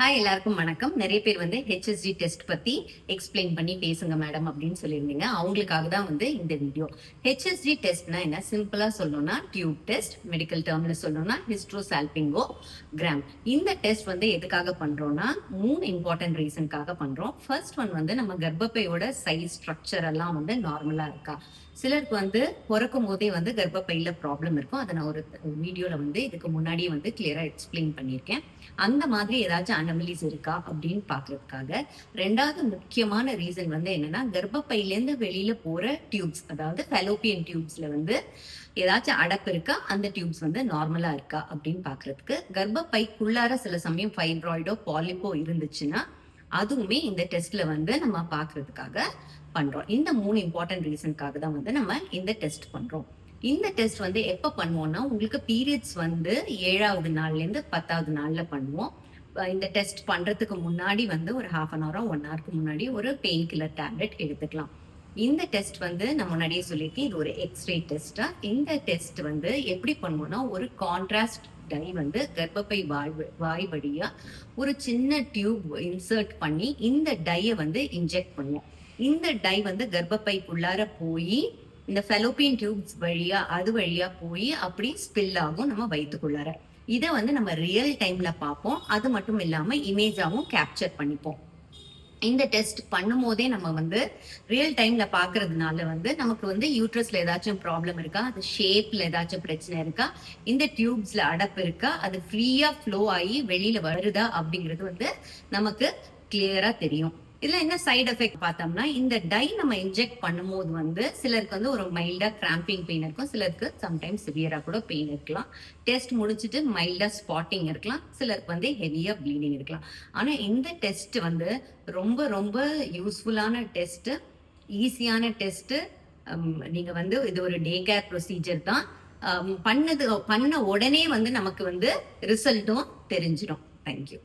Hi எல்லாருக்கும் வணக்கம். நிறைய பேர் வந்து ஹெச்எஸ்டி டெஸ்ட் பத்தி எக்ஸ்பிளைன் பண்ணி பேசுங்க மேடம் அப்படின்னு சொல்லியிருந்தீங்க. அவங்களுக்காக தான் வந்து இந்த வீடியோ ஹெச்எஸ்டி டெஸ்ட்னா என்ன? சிம்பிளா சொல்லணும்னா டியூப் டெஸ்ட் மெடிக்கல் டேர்ம்ல சொல்லணும்னா ஹிஸ்ட்ரோசால்பிங்கோ கிராம் இந்த டெஸ்ட் வந்து எதுக்காக பண்றோம்னா மூணு இம்பார்ட்டன்ட் ரீசனுக்காக பண்றோம். ஃபர்ஸ்ட் ஒன் வந்து நம்ம கர்ப்பப்பையோட சைஸ் ஸ்ட்ரக்சர் எல்லாம் வந்து நார்மலா இருக்கா? சிலருக்கு வந்து பிறக்கும் போதே வந்து கர்ப்பப்பையில ப்ராப்ளம் இருக்கும். அதை நான் ஒரு வீடியோல வந்து இதுக்கு முன்னாடியே வந்து கிளியரா எக்ஸ்பிளைன் பண்ணியிருக்கேன். அந்த மாதிரி ஏதாச்சும் அனமலிஸ் இருக்கா அப்படின்னு பாக்குறதுக்காக ரெண்டாவது முக்கியமான ரீசன் வந்து என்னன்னா கர்ப்பப்பையிலேருந்து வெளியில போற டியூப்ஸ் அதாவது ஃபெலோப்பியன் டியூப்ஸ்ல வந்து ஏதாச்சும் அடப்பு இருக்கா? அந்த டியூப்ஸ் வந்து நார்மலா இருக்கா அப்படின்னு பாக்குறதுக்கு கர்ப்பப்பைக்குள்ளார சில சமயம் ஃபைப்ராய்டோ பாலிப்போ இருந்துச்சுன்னா அதுவுமே இந்த டெஸ்ட்ல வந்து நம்ம பாக்குறதுக்காக பண்றோம். இந்த மூணு இம்பார்ட்டன்ட் ரீசனுக்காக தான் வந்து நம்ம இந்த டெஸ்ட் பண்றோம். இந்த டெஸ்ட் வந்து எப்ப பண்ணுவோம்னா உங்களுக்கு பீரியட்ஸ் வந்து ஏழாவது நாள்ல இருந்து பத்தாவது நாள்ல பண்ணுவோம். இந்த டெஸ்ட் பண்றதுக்கு முன்னாடி வந்து ஒரு ஹாஃப் அன் ஹவரோ ஒன் ஹவருக்கு முன்னாடி ஒரு பெயின் கில்லர் டேப்லெட் எடுத்துக்கலாம். இந்த டெஸ்ட் வந்து நான் முன்னாடியே சொல்லியிருக்கேன் இது ஒரு எக்ஸ்ரே டெஸ்டா இந்த டெஸ்ட் வந்து எப்படி பண்ணுவோம்னா ஒரு கான்ட்ராஸ்ட் டை வந்து கர்ப்பப்பை வாய் வாய் வழியா ஒரு சின்ன டியூப் இன்சர்ட் பண்ணி இந்த டையை வந்து இன்ஜெக்ட் பண்ணுவோம். இந்த டை வந்து கர்ப்பப்பைக்குள்ளார போய் இந்த ஃபெலோப்பியன் டியூப்ஸ் வழியா அது வழியா போய் அப்படி ஸ்பில் ஆகும் நம்ம வயிற்றுக்குள்ளார இதை வந்து நம்ம ரியல் டைம்ல பார்ப்போம். அது மட்டும் இல்லாம இமேஜாவும் கேப்சர் பண்ணிப்போம். இந்த டெஸ்ட் பண்ணும் போதே நம்ம வந்து ரியல் டைம்ல பாக்குறதுனால வந்து நமக்கு வந்து யூட்ரஸ்ல ஏதாச்சும் ப்ராப்ளம் இருக்கா? அது ஷேப்ல ஏதாச்சும் பிரச்சனை இருக்கா? இந்த டியூப்ஸ்ல அடப்பு இருக்கா? அது ஃப்ரீயா ஃப்ளோ ஆகி வெளியில வருதா அப்படிங்கிறது வந்து நமக்கு கிளியரா தெரியும். இதுல என்ன சைடு எஃபெக்ட் பார்த்தோம்னா இந்த டை நம்ம இன்ஜெக்ட் பண்ணும்போது வந்து சிலருக்கு வந்து ஒரு மைல்டா கிராம்பிங் பெயின் இருக்கும். சிலருக்கு சம்டைம்ஸ் சிவியரா கூட பெயின் இருக்கலாம். டெஸ்ட் முடிச்சுட்டு மைல்டா ஸ்பாட்டிங் இருக்கலாம். சிலருக்கு வந்து ஹெவியா ப்ளீடிங் இருக்கலாம். ஆனா இந்த டெஸ்ட் வந்து ரொம்ப ரொம்ப யூஸ்ஃபுல்லான டெஸ்ட் ஈஸியான டெஸ்ட் நீங்க வந்து இது ஒரு டே கேர் ப்ரொசீஜர் தான். பண்ணது பண்ண உடனே வந்து நமக்கு வந்து ரிசல்ட்டும் தெரிஞ்சிடும். தேங்க்யூ